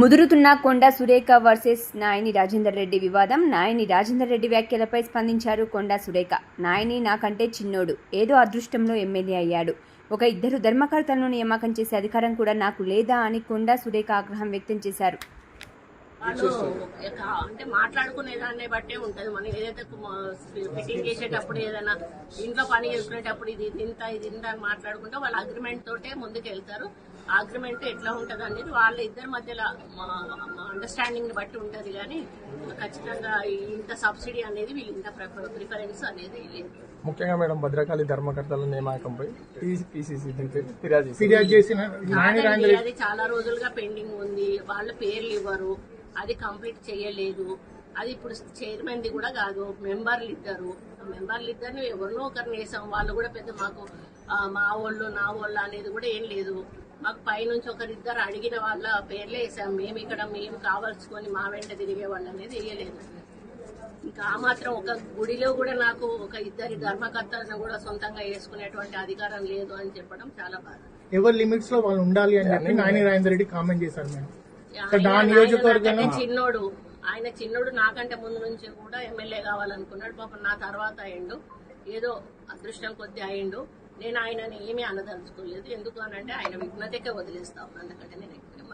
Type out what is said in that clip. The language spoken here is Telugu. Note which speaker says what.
Speaker 1: ముదురుతున్న కొండ సురేఖ వర్సెస్ నాయని రాజేందర్ రెడ్డి వివాదం. నాయని రాజేందర్ రెడ్డి వ్యాఖ్యలపై స్పందించారు కొండ సురేఖ. నాయని నాకంటే చిన్నోడు. ఏదో అదృష్టంలో ఎమ్మెల్యే అయ్యాడు. ఒక ఇద్దరు ధర్మకర్తలను నియామకం చేసే అధికారం కూడా నాకు లేదా అని కొండ సురేఖ ఆగ్రహం వ్యక్తం చేశారు.
Speaker 2: వాళ్ళు అంటే మాట్లాడుకునే దాన్ని బట్టే ఉంటది. మనం ఏదైతే ఫిట్టింగ్ చేసేటప్పుడు ఏదైనా ఇంట్లో పని చేసుకునేటప్పుడు ఇది ఇది ఇంత ఇది ఇంత అని మాట్లాడుకుంటే వాళ్ళ అగ్రిమెంట్ తోటే ముందుకు వెళ్తారు అగ్రిమెంట్ ఎట్లా ఉంటది అనేది వాళ్ళ ఇద్దరి మధ్యలో అండర్స్టాండింగ్ని బట్టి ఉంటది. కానీ ఖచ్చితంగా ఇంత సబ్సిడీ అనేది వీళ్ళు ఇంత ప్రిఫరెన్స్ అనేది లేదు.
Speaker 3: ముఖ్యంగా మేడం భద్రకాళి ధర్మకర్తల నియామకంపై పిసిసి ఫిర్యాదు
Speaker 4: చేసిన
Speaker 2: అది చాలా రోజులుగా పెండింగ్ ఉంది. వాళ్ళ పేర్లు ఇవ్వరు. అది కంప్లీట్ చేయలేదు. అది ఇప్పుడు చైర్మన్ ది కూడా కాదు మెంబర్లు ఇద్దరు. ఆ మెంబర్లు ఇద్దరిని ఎవరినో ఒకరిని వేసాం. వాళ్ళు కూడా పెద్ద మాకు మా వాళ్ళు నా వాళ్ళు అనేది కూడా ఏం లేదు. మాకు పైనుంచి ఒకరిద్దరు అడిగిన వాళ్ళ పేర్లే వేసాం. మేము ఇక్కడ మేము కావాల్సుకొని మా వెంట తిరిగే వాళ్ళు అనేది వేయలేదు. ఇంకా ఆ మాత్రం ఒక గుడిలో కూడా నాకు ఒక ఇద్దరి ధర్మకర్తలను కూడా సొంతంగా వేసుకునేటువంటి అధికారం లేదు అని చెప్పడం చాలా బాధ.
Speaker 4: ఎవరి లిమిట్స్లో వాళ్ళు ఉండాలి అని చెప్పి నాని రాజేంద్ర రెడ్డి కామెంట్ చేశారు మేడం.
Speaker 2: చిన్నోడు. ఆయన చిన్నోడు నాకంటే ముందు నుంచి కూడా ఎమ్మెల్యే కావాలనుకున్నాడు. పాపం నా తర్వాత అయిండు ఏదో అదృష్టం కొద్ది అయిండు నేను ఆయనని ఏమీ అనదలుచుకోలేదు. ఎందుకు అనంటే ఆయన విఘ్నతకే వదిలేస్తా. ఉన్నాను అందుకంటే నేను ఎక్కువ